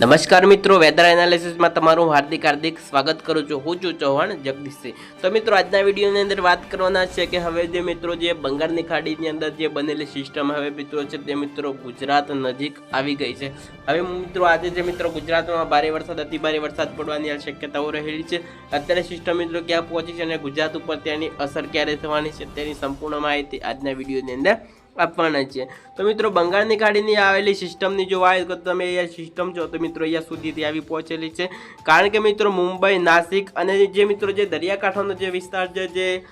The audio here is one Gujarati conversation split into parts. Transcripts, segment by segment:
નમસ્કાર મિત્રો, વેધર એનાલિસિસમાં તમારું હાર્દિક હાર્દિક સ્વાગત કરું છું. હું છું ચૌહાણ જગદીશસિંહ તો મિત્રો, આજના વિડીયોની અંદર વાત કરવાના છે કે હવે જે મિત્રો જે બંગાળની ખાડીની અંદર જે બનેલી સિસ્ટમ હવે મિત્રો છે તે મિત્રો ગુજરાત નજીક આવી ગઈ છે. હવે મિત્રો, આજે જે મિત્રો ગુજરાતમાં ભારે વરસાદ અતિ ભારે વરસાદ પડવાની આ શક્યતાઓ રહેલી છે. અત્યારે સિસ્ટમ મિત્રો ક્યાં પહોંચી છે અને ગુજરાત ઉપર તેની અસર ક્યારે થવાની છે તેની સંપૂર્ણ માહિતી આજના વિડીયોની અંદર આપવાના છે. તો મિત્રો, બંગાળની ખાડીની આવેલી સિસ્ટમની જો વાત તો તમે અહીંયા સિસ્ટમ જો તો મિત્રો અહીંયા સુધીથી આવી પહોંચેલી છે. કારણ કે મિત્રો, મુંબઈ, નાસિક અને જે મિત્રો, જે દરિયાકાંઠાનો જે વિસ્તાર છે, જે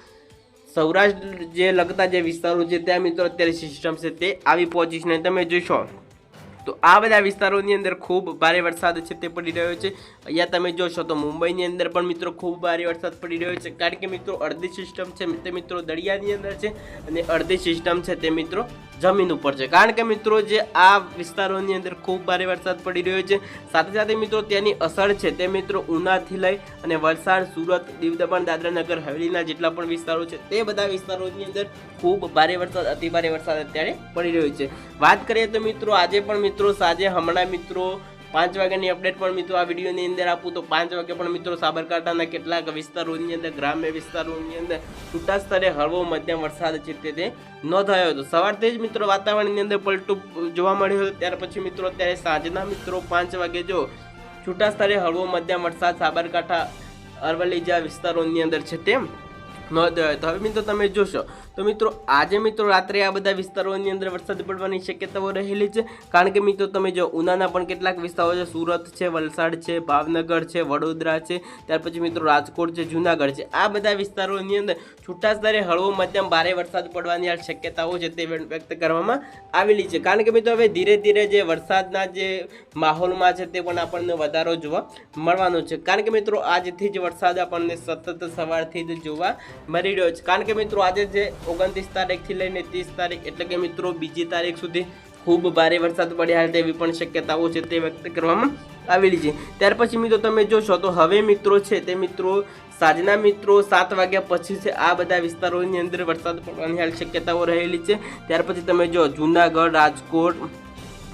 સૌરાષ્ટ્ર જે લગતા જે વિસ્તારો છે, ત્યાં મિત્રો અત્યારે સિસ્ટમ છે તે આવી પહોંચી છે. તમે જોશો તો આ બધા વિસ્તારોની અંદર ખૂબ ભારે વરસાદ છે તે પડી રહ્યો છે. અહીંયા તમે જોશો તો મુંબઈની અંદર પણ મિત્રો ખૂબ ભારે વરસાદ પડી રહ્યો છે. કારણ કે મિત્રો અડધી સિસ્ટમ છે તે મિત્રો દરિયાની અંદર છે અને અડધી સિસ્ટમ છે તે મિત્રો જમીન ઉપર છે. કારણ કે મિત્રો જે આ વિસ્તારોની અંદર ખૂબ ભારે વરસાદ પડી રહ્યો છે, સાથે સાથે મિત્રો તેની અસર છે તે મિત્રો ઉનાથી લઈ અને વલસાડ, સુરત દીવ દમણ દાદરાનગર, હવેલીના જેટલા પણ વિસ્તારો છે તે બધા વિસ્તારોની અંદર ખૂબ ભારે વરસાદ, અતિ ભારે વરસાદ અત્યારે પડી રહ્યો છે. વાત કરીએ તો મિત્રો આજે પણ મિત્રો સાંજે હમણાં મિત્રો પાંચ વાગ્યાની અપડેટ પણ મિત્રો આ વિડીયોની અંદર આપું. તો પાંચ વાગે પણ મિત્રો સાબરકાંઠાના કેટલાક વિસ્તારોની અંદર, ગ્રામ્ય વિસ્તારોની અંદર છૂટા સ્તરે હળવો મધ્યમ વરસાદ છે તે તે નોંધાયો હતો. સવારથી જ મિત્રો વાતાવરણની અંદર પલટું જોવા મળ્યું હતું. ત્યાર પછી મિત્રો અત્યારે સાંજના મિત્રો પાંચ વાગે જો છૂટા સ્તરે હળવો મધ્યમ વરસાદ સાબરકાંઠા અરવલ્લી જેવા વિસ્તારોની અંદર છે તેમ નોંધાયો તો હવે મિત્રો તમે જોશો. તો મિત્રો, આજે મિત્રો રાત્રે આ બધા વિસ્તારોની અંદર વરસાદ પડવાની શક્યતાઓ રહેલી છે. કારણ કે મિત્રો, તમે જો ઉનાના પણ કેટલાક વિસ્તારો છે, સુરત છે, વલસાડ છે, ભાવનગર છે, વડોદરા છે, ત્યાર પછી મિત્રો રાજકોટ છે, જુનાગઢ છે. આ બધા વિસ્તારોની અંદર છૂટા સ્તરે હળવો મધ્યમ ભારે વરસાદ પડવાની આ શક્યતાઓ છે તે વ્યક્ત કરવામાં આવેલી છે. કારણ કે મિત્રો, હવે ધીરે ધીરે જે વરસાદના જે માહોલમાં છે તે પણ આપણને વધારો જોવા મળવાનો છે. કારણ કે મિત્રો, આજથી જ વરસાદ આપણને સતત સવારથી જ જોવા મળી રહ્યો છે. કારણ કે મિત્રો આજે જે ઓગણત્રીસ તારીખથી લઈને ત્રીસ તારીખ એટલે કે મિત્રો બીજી તારીખ સુધી ખૂબ ભારે વરસાદ પડ્યા તેવી પણ શક્યતાઓ છે તે વ્યક્ત કરવામાં આવેલી છે. ત્યાર પછી મિત્રો તમે જોશો તો હવે મિત્રો છે તે મિત્રો સાંજના મિત્રો સાત વાગ્યા પછી છે આ બધા વિસ્તારોની અંદર વરસાદ પડવાની હાલ શક્યતાઓ રહેલી છે. ત્યાર પછી તમે જો જુનાગઢ, રાજકોટ,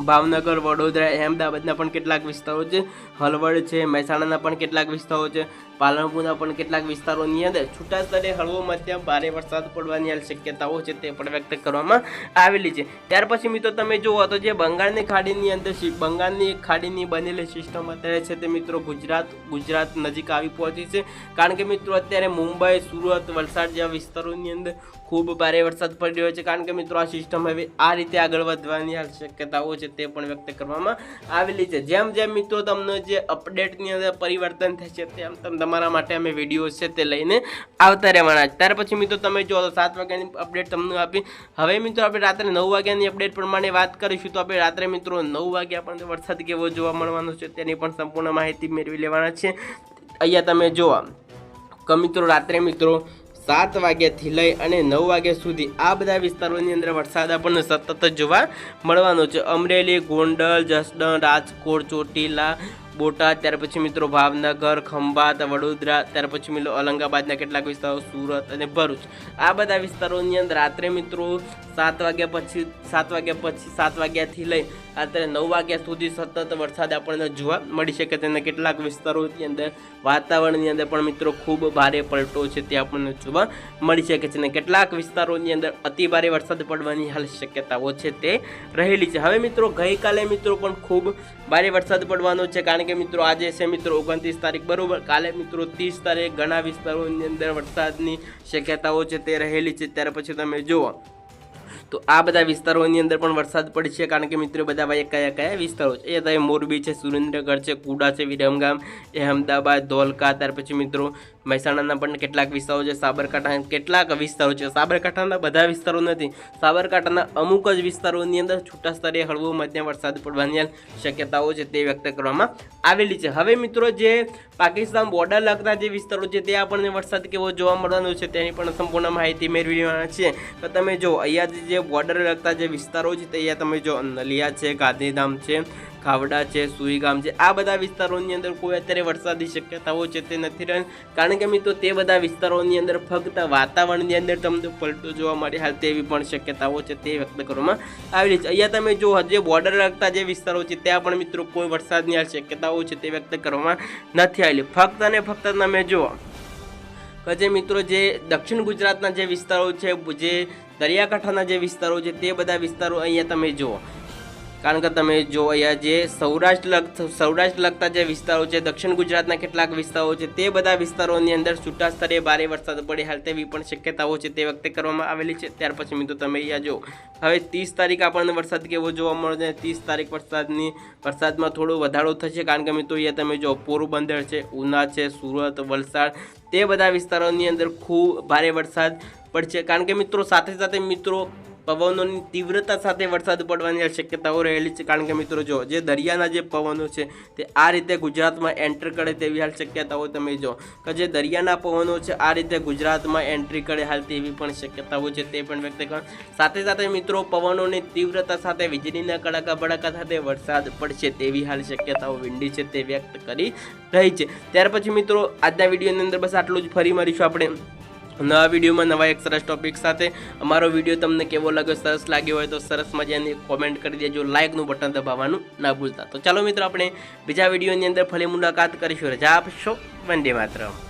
ભાવનગર, વડોદરા, અહેમદાબાદના પણ કેટલાક વિસ્તારો છે. હલવડ છે, મહેસાણાના પણ કેટલાક વિસ્તારો છે. પાલનપુરના પણ કેટલાક વિસ્તારોની અંદર છૂટા સ્તરે હળવો મધ્યમ ભારે વરસાદ પડવાની હાલ શક્યતાઓ છે તે પણ વ્યક્ત કરવામાં આવેલી છે. ત્યાર પછી મિત્રો તમે જુઓ તો જે બંગાળની ખાડીની અંદર બંગાળની ખાડીની બનેલી સિસ્ટમ અત્યારે છે તે મિત્રો ગુજરાત ગુજરાત નજીક આવી પહોંચી છે. કારણ કે મિત્રો અત્યારે મુંબઈ, સુરત, વલસાડ જેવા વિસ્તારોની અંદર ખૂબ ભારે વરસાદ પડી રહ્યો છે. કારણ કે મિત્રો આ સિસ્ટમ હવે આ રીતે આગળ વધવાની હાલ શક્યતાઓ છે તે પણ વ્યક્ત કરવામાં આવેલી છે. જેમ જેમ મિત્રો તમને જે અપડેટની અંદર પરિવર્તન થશે તેમ તેમ તમારા માટે અમે વીડિયો છે તે લઈને આવતા રહેવાના છે. ત્યાર પછી મિત્રો તમે જો સાત વાગ્યાની અપડેટ તમને આપી. હવે મિત્રો આપણે રાત્રે નવ વાગ્યાની અપડેટ પ્રમાણે વાત કરીશું તો આપણે રાત્રે મિત્રો નવ વાગ્યા પણ વરસાદ કેવો જોવા મળવાનો છે તેની પણ સંપૂર્ણ માહિતી મેળવી લેવાના છે. અહીંયા તમે જોવા. કે મિત્રો રાત્રે મિત્રો સાત વાગ્યાથી લઈ અને નવ વાગ્યા સુધી આ બધા વિસ્તારોની અંદર વરસાદ આપણને સતત જોવા મળવાનો છે. અમરેલી, ગોંડલ, જસદણ, રાજકોટ, ચોટીલા બોટાદ, ત્યાર પછી મિત્રો ભાવનગર, ખંભાત, વડોદરા, ત્યાર પછી મિત્રો ઔરંગાબાદના કેટલાક વિસ્તારો સુરત અને ભરૂચ. આ બધા વિસ્તારોની અંદર રાત્રે મિત્રો સાત વાગ્યા પછી, સાત વાગ્યા પછી, સાત વાગ્યાથી લઈ રાત્રે નવ વાગ્યા સુધી સતત વરસાદ આપણને જોવા મળી શકે છે અને કેટલાક વિસ્તારોની અંદર વાતાવરણની અંદર પણ મિત્રો ખૂબ ભારે પલટો છે તે આપણને જોવા મળી શકે છે અને કેટલાક વિસ્તારોની અંદર અતિ ભારે વરસાદ પડવાની હાલ શક્યતાઓ છે તે રહેલી છે. હવે મિત્રો ગઈકાલે મિત્રો પણ ખૂબ ભારે વરસાદ પડવાનો છે કારણ કે મિત્રો આજે છે મિત્રો ઓગણત્રીસ તારીખ, બરાબર? કાલે મિત્રો ત્રીસ તારીખ ઘણા વિસ્તારોની અંદર વરસાદની શક્યતાઓ છે તે રહેલી છે, ત્યાર પછી તમે જુઓ. તો આ બધા વિસ્તારોની અંદર પણ વરસાદ પડશે કારણ કે મિત્રો બધા ભાઈ કયા કયા વિસ્તારો છે? એ તમે મોરબી છે સુરેન્દ્રગઢ છે, કુડા છે, વિરમગામ, અહેમદાબાદ, ધોલકા, ત્યાર પછી મિત્રો મહેસાણાના પણ કેટલાક વિસ્તારો છે, સાબરકાંઠા કેટલાક વિસ્તારો છે. સાબરકાંઠાના બધા વિસ્તારો નથી, સાબરકાંઠાના અમુક જ વિસ્તારોની અંદર છૂટા સ્તરે હળવો મધ્યમ વરસાદ પડવાની શક્યતાઓ છે તે વ્યક્ત કરવામાં આવેલી છે. હવે મિત્રો જે પાકિસ્તાન બોર્ડર લગતા જે વિસ્તારો છે તે આપણને વરસાદ કેવો જોવા મળવાનો છે તેની પણ સંપૂર્ણ માહિતી મેળવી છે તો તમે જો અહીંયા જે બોર્ડર લગતા જે વિસ્તારો છે, તે અહીંયા તમે જો નલિયા છે, ગાંધીધામ છે ખાવડા છે સુઈગામ છે, આ બધા વિસ્તારોની અંદર કોઈ અત્યારે વરસાદની શક્યતાઓ છે તે નથી રહે. કારણ કે મિત્રો, તે બધા વિસ્તારોની અંદર ફક્ત વાતાવરણની અંદર તમને પલટો જોવા મળે હાલ તેવી પણ શક્યતાઓ છે તે વ્યક્ત કરવામાં આવી રહી છે. અહીંયા તમે જો જે બોર્ડર લગતા જે વિસ્તારો છે, ત્યાં પણ મિત્રો કોઈ વરસાદની હાલ શક્યતાઓ છે તે વ્યક્ત કરવામાં નથી આવેલી. ફક્ત અને ફક્ત તમે જુઓ કે મિત્રો, જે દક્ષિણ ગુજરાતના જે વિસ્તારો છે, જે દરિયાકાંઠાના જે વિસ્તારો છે, તે બધા વિસ્તારો અહીંયા તમે જુઓ. કારણ કે તમે જો અહીંયા જે સૌરાષ્ટ્ર લગ સૌરાષ્ટ્ર લગતા જે વિસ્તારો છે, દક્ષિણ ગુજરાતના કેટલાક વિસ્તારો છે, તે બધા વિસ્તારોની અંદર છૂટા સ્તરે ભારે વરસાદ પડે. હાલ તેવી પણ શક્યતાઓ છે તે વખતે કરવામાં આવેલી છે. ત્યાર પછી મિત્રો તમે અહીંયા જો હવે ત્રીસ તારીખ આપણને વરસાદ કેવો જોવા મળે ત્રીસ તારીખ વરસાદની, વરસાદમાં થોડો વધારો થશે. કારણ કે મિત્રો અહીંયા તમે જો પોરબંદર છે, ઉના છે, સુરત, વલસાડ, તે બધા વિસ્તારોની અંદર ખૂબ ભારે વરસાદ પડશે. કારણ કે મિત્રો સાથે સાથે મિત્રો પવનોની તીવ્રતા સાથે વરસાદ પડવાની શક્યતાઓ રહેલી છે. કારણ કે મિત્રો જો, જે દરિયાના જે પવનો છે, તે આ રીતે ગુજરાતમાં એન્ટર કરે તેવી હાલ શક્યતાઓ તમે જો. કે જે દરિયાના પવનો છે, આ રીતે ગુજરાતમાં એન્ટ્રી કરે હાલ તેવી પણ શક્યતાઓ છે તે પણ વ્યક્ત કર. સાથે સાથે મિત્રો, પવનોની તીવ્રતા સાથે, વીજળીના કડાકા ભડાકા સાથે વરસાદ પડશે તેવી હાલ શક્યતાઓ વિંડી છે તે વ્યક્ત કરી રહી છે. ત્યાર પછી મિત્રો, આજના વિડીયોની અંદર બસ આટલું જ. ફરી મળીશું આપણે. નવા વિડીયોમાં નવા એક સરસ ટોપિક સાથે અમારો વીડિયો તમને કેવો લાગ્યો, સરસ લાગ્યો હોય તો સરસ મજાની કોમેન્ટ કરી દેજો લાઇકનું બટન દબાવવાનું ના ભૂલતા. તો ચાલો મિત્રો આપણે બીજા વિડીયોની અંદર ફરી મુલાકાત કરીશું. રજા આપશો. વંદે માતરમ.